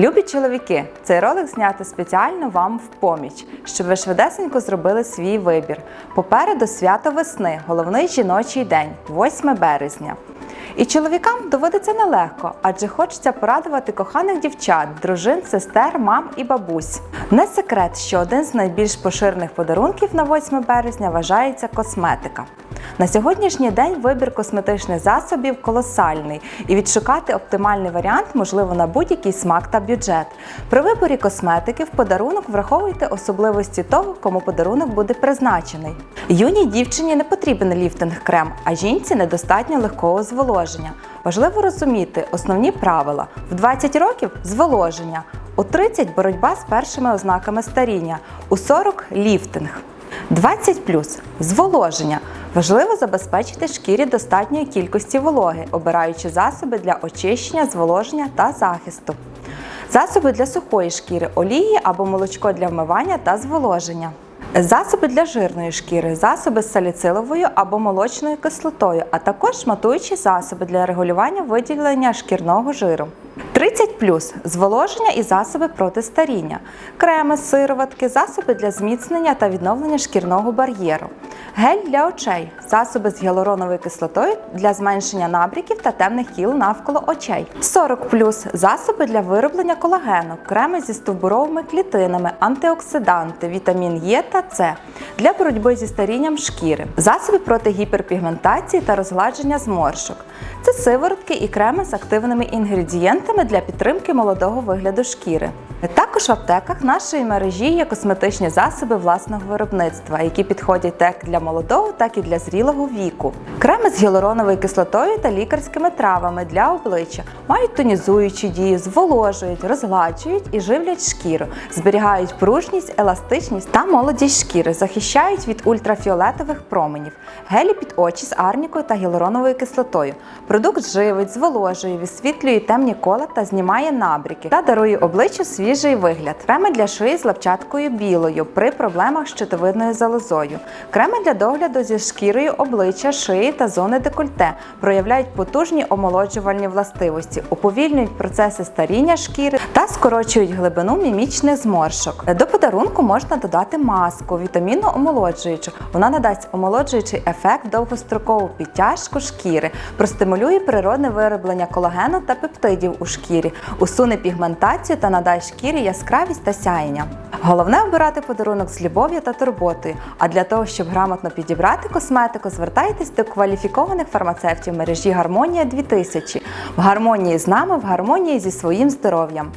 Любі чоловіки, цей ролик знято спеціально вам в поміч, щоб ви швидесенько зробили свій вибір. Попереду свято весни, головний жіночий день, 8 березня. І чоловікам доводиться нелегко, адже хочеться порадувати коханих дівчат, дружин, сестер, мам і бабусь. Не секрет, що один з найбільш поширених подарунків на 8 березня вважається косметика. На сьогоднішній день вибір косметичних засобів колосальний, і відшукати оптимальний варіант можливо на будь-який смак та бюджет. При виборі косметики в подарунок враховуйте особливості того, кому подарунок буде призначений. Юній дівчині не потрібен ліфтинг-крем, а жінці недостатньо легкого зволоження. Важливо розуміти основні правила: в 20 років зволоження, у 30 боротьба з першими ознаками старіння, у 40 ліфтинг. 20 зволоження. Важливо забезпечити шкірі достатньої кількості вологи, обираючи засоби для очищення, зволоження та захисту. Засоби для сухої шкіри, олії або молочко для вмивання та зволоження. Засоби для жирної шкіри, засоби з саліциловою або молочною кислотою, а також матуючі засоби для регулювання виділення шкірного жиру. 30 плюс зволоження і засоби проти старіння, креми, сироватки, засоби для зміцнення та відновлення шкірного бар'єру, гель для очей, засоби з гіалуроновою кислотою для зменшення набріків та темних кіл навколо очей. 40 плюс засоби для вироблення колагену, креми зі стовбуровими клітинами, антиоксиданти, вітамін Е та С. Для боротьби зі старінням шкіри, засоби проти гіперпігментації та розгладження зморшок. Це сиворотки і креми з активними інгредієнтами для підтримки молодого вигляду шкіри. Також в аптеках нашої мережі є косметичні засоби власного виробництва, які підходять як для молодого, так і для зрілого віку. Креми з гіалуроновою кислотою та лікарськими травами для обличчя мають тонізуючу дію, зволожують, розгладжують і живлять шкіру, зберігають пружність, еластичність та молодість шкіри, захищають від ультрафіолетових променів, гелі під очі з арнікою та гіалуроновою кислотою. Продукт живить, зволожує, висвітлює темні кола та знімає набріки та дарує обличчю свіжий вигляд. Креми для шиї з лапчаткою білою при проблемах з щитовидною залозою. Креми для догляду зі шкірою обличчя, шиї та зони декольте проявляють потужні омолоджувальні властивості, уповільнюють процеси старіння шкіри та скорочують глибину мімічних зморшок. До подарунку можна додати маску, вітамінно омолоджуючу. Вона надасть омолоджуючий ефект довгострокову підтяжку шкіри, простимулює природне вироблення колагену та пептидів у шкірі, усуне пігментацію та надасть шкірі яскравість та сяєння. Головне обирати подарунок з любов'ю та турботою. А для того, щоб грамотно підібрати косметику, звертайтесь до кваліфікованих фармацевтів мережі Гармонія 2000 в гармонії з нами, в гармонії зі своїм здоров'ям.